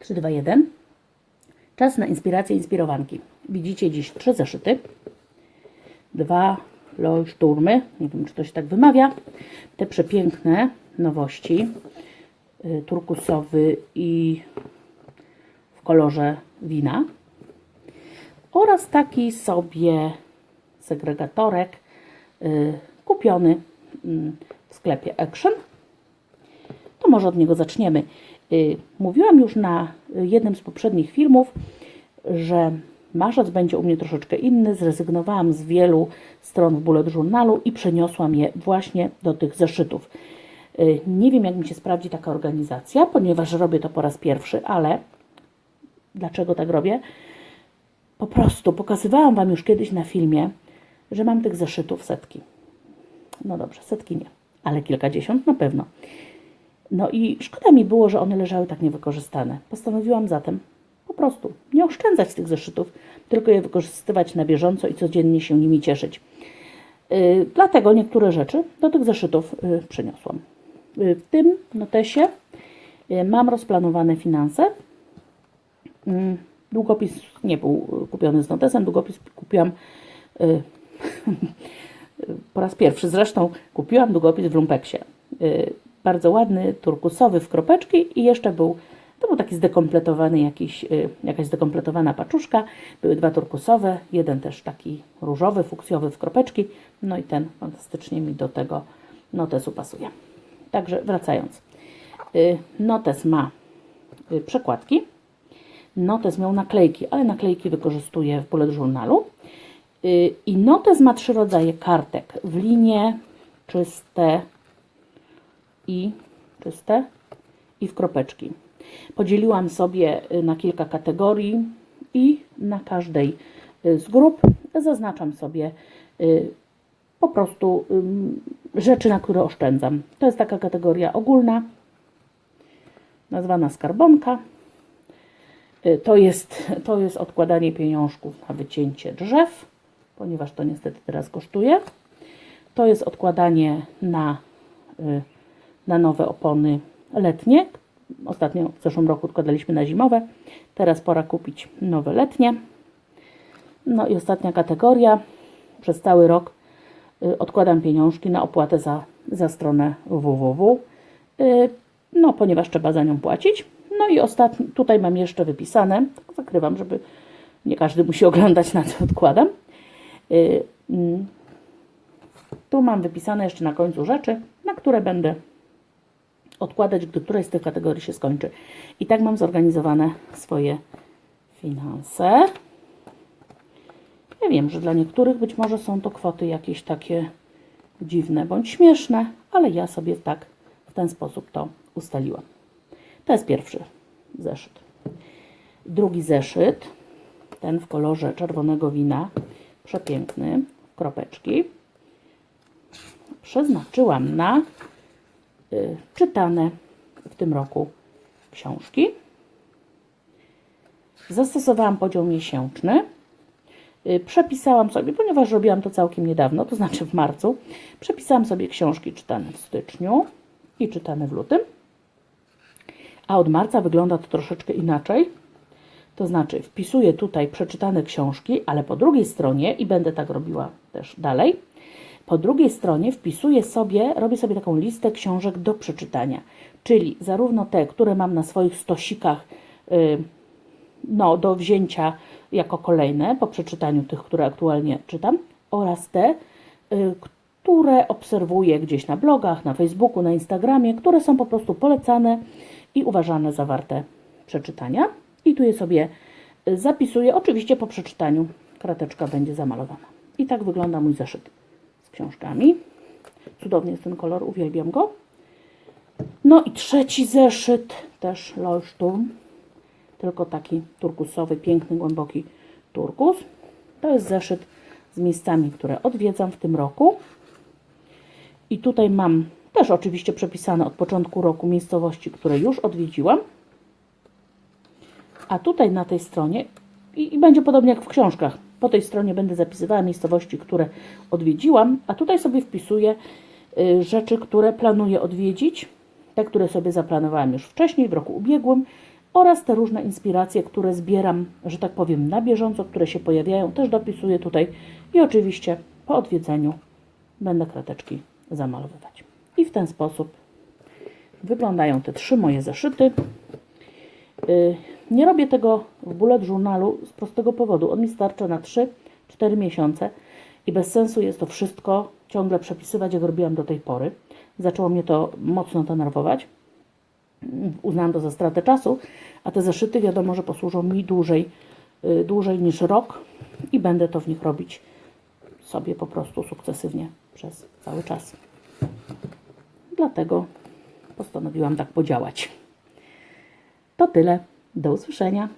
3, 2, 1. Czas na inspirację inspirowanki. Widzicie dziś trzy zeszyty. Dwa Leuchtturmy. Nie wiem, czy to się tak wymawia. Te przepiękne nowości. y, Turkusowy i w kolorze wina. Oraz taki sobie segregatorek y, kupiony mm, w sklepie Action to może od niego zaczniemy. Y, Mówiłam już na jednym z poprzednich filmów, że marzec będzie u mnie troszeczkę inny. Zrezygnowałam z wielu stron w bullet journalu i przeniosłam je właśnie do tych zeszytów. Y, Nie wiem, jak mi się sprawdzi taka organizacja, ponieważ robię to po raz pierwszy, ale dlaczego tak robię? Po prostu pokazywałam Wam już kiedyś na filmie, że mam tych zeszytów setki. No dobrze, setki nie, ale kilkadziesiąt na pewno. No i szkoda mi było, że one leżały tak niewykorzystane. Postanowiłam zatem po prostu nie oszczędzać tych zeszytów, tylko je wykorzystywać na bieżąco i codziennie się nimi cieszyć. Yy, dlatego niektóre rzeczy do tych zeszytów yy, przeniosłam. Yy, w tym notesie yy, mam rozplanowane finanse. Yy, długopis nie był yy, kupiony z notesem, długopis kupiłam yy, po raz pierwszy. Zresztą kupiłam długopis w Lumpeksie. Yy, bardzo ładny, turkusowy w kropeczki i jeszcze był, to był taki zdekompletowany jakiś, y, jakaś zdekompletowana paczuszka. Były dwa turkusowe, jeden też taki różowy, fuksjowy w kropeczki. No i ten fantastycznie mi do tego notesu pasuje. Także wracając. Y, Notes ma y, przekładki. Notes miał naklejki, ale naklejki wykorzystuję w bullet journalu. I notes ma trzy rodzaje kartek. W linie, czyste, i czyste i w kropeczki. Podzieliłam sobie y, na kilka kategorii i na każdej y, z grup zaznaczam sobie y, po prostu rzeczy, na które oszczędzam. To jest taka kategoria ogólna, nazwana skarbonka. To jest, to jest odkładanie pieniążków na wycięcie drzew, ponieważ to niestety teraz kosztuje. To jest odkładanie na na nowe opony letnie. Ostatnio w zeszłym roku odkładaliśmy na zimowe. Teraz pora kupić nowe letnie. No i ostatnia kategoria. Przez cały rok y, odkładam pieniążki na opłatę za, za stronę www. Y, No, ponieważ trzeba za nią płacić. No i ostatni, tutaj mam jeszcze wypisane, zakrywam, żeby nie każdy musi oglądać na co odkładam. Y, mm, Tu mam wypisane jeszcze na końcu rzeczy, na które będę odkładać, gdy któraś z tych kategorii się skończy. I tak mam zorganizowane swoje finanse. Ja wiem, że dla niektórych być może są to kwoty jakieś takie dziwne bądź śmieszne, ale ja sobie tak w ten sposób to ustaliłam. To jest pierwszy zeszyt. Drugi zeszyt, ten w kolorze czerwonego wina, przepiękny, kropeczki. Przeznaczyłam na czytane w tym roku książki. Zastosowałam podział miesięczny. Y, Przepisałam sobie, ponieważ robiłam to całkiem niedawno, to znaczy w marcu, przepisałam sobie książki czytane w styczniu i czytane w lutym. A od marca wygląda to troszeczkę inaczej. To znaczy, wpisuję tutaj przeczytane książki, ale po drugiej stronie, i będę tak robiła też dalej, po drugiej stronie wpisuję sobie, robię sobie taką listę książek do przeczytania, czyli zarówno te, które mam na swoich stosikach y, no, do wzięcia jako kolejne po przeczytaniu tych, które aktualnie czytam, oraz te, y, które obserwuję gdzieś na blogach, na Facebooku, na Instagramie, które są po prostu polecane i uważane za warte przeczytania. I tu je sobie y, zapisuję. Oczywiście po przeczytaniu krateczka będzie zamalowana. I tak wygląda mój zeszyt książkami. Cudowny jest ten kolor, uwielbiam go. No i trzeci zeszyt, też Leuchtturm, tylko taki turkusowy, piękny, głęboki turkus. To jest zeszyt z miejscami, które odwiedzam w tym roku. I tutaj mam też oczywiście przepisane od początku roku miejscowości, które już odwiedziłam. A tutaj na tej stronie, i, i będzie podobnie jak w książkach, po tej stronie będę zapisywała miejscowości, które odwiedziłam, a tutaj sobie wpisuję y, rzeczy, które planuję odwiedzić, te, które sobie zaplanowałam już wcześniej, w roku ubiegłym, oraz te różne inspiracje, które zbieram, że tak powiem, na bieżąco, które się pojawiają, też dopisuję tutaj i oczywiście po odwiedzeniu będę krateczki zamalowywać. I w ten sposób wyglądają te trzy moje zeszyty. Y, Nie robię tego w bullet journalu z prostego powodu. On mi starcza na 3-4 miesiące i bez sensu jest to wszystko ciągle przepisywać, jak robiłam do tej pory. Zaczęło mnie to mocno denerwować. Uznałam to za stratę czasu, a te zeszyty wiadomo, że posłużą mi dłużej, y, dłużej niż rok i będę to w nich robić sobie po prostu sukcesywnie przez cały czas. Dlatego postanowiłam tak podziałać. To tyle. Do usłyszenia.